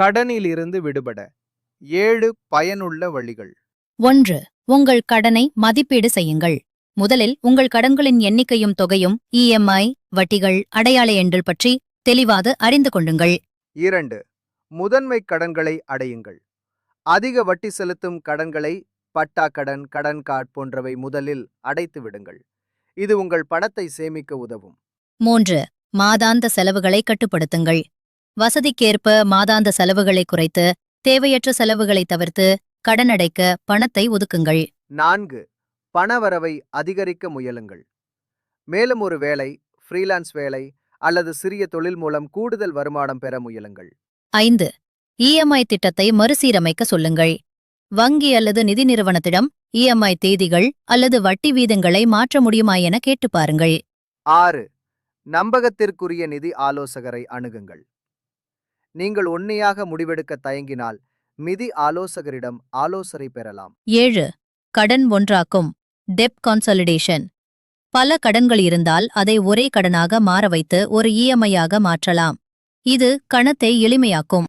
கடனிலிருந்து விடுபட. ஏழு பயனுள்ள வழிகள். ஒன்று உங்கள் கடனை மதிப்பீடு செய்யுங்கள். முதலில் உங்கள் கடன்களின் எண்ணிக்கையும் தொகையும் இஎம்ஐ வட்டிகள் அடையாள எண்கள் பற்றி தெளிவாக அறிந்து கொள்ளுங்கள். இரண்டு முதன்மை கடன்களை அடையுங்கள். அதிக வட்டி செலுத்தும் கடன்களை பட்டா கடன் கடன் கார்டு போன்றவை முதலில் அடைத்து விடுங்கள். இது உங்கள் பணத்தை சேமிக்க உதவும். மூன்று மாதாந்த செலவுகளை கட்டுப்படுத்துங்கள். வசதிக்கேற்ப மாதாந்த செலவுகளை குறைத்து தேவையற்ற செலவுகளை தவிர்த்து கடன் அடைக்க பணத்தை ஒதுக்குங்கள். நான்கு பணவரவை அதிகரிக்க முயலுங்கள். மேலும் ஒரு வேலை ஃப்ரீலான்ஸ் வேலை அல்லது சிறிய தொழில் மூலம் கூடுதல் வருமானம் பெற முயலுங்கள். ஐந்து இஎம்ஐ திட்டத்தை மறுசீரமைக்க சொல்லுங்கள். வங்கி அல்லது நிதி நிறுவனத்திடம் இஎம்ஐ தேதிகள் அல்லது வட்டி வீதங்களை மாற்ற முடியுமா என கேட்டுப் பாருங்கள். ஆறு நம்பகத்திற்குரிய நிதி ஆலோசகரை அணுகுங்கள். நீங்கள் உண்மையாக முடிவெடுக்க தயங்கினால் மிதி ஆலோசகரிடம் ஆலோசனை பெறலாம். ஏழு. கடன் ஒன்றாக்கும். டெப் கான்சாலிடேஷன். பல கடன்கள் இருந்தால் அதை ஒரே கடனாக மாற வைத்து ஒரு இஎம்ஐயாக மாற்றலாம். இது கணத்தை எளிமையாக்கும்.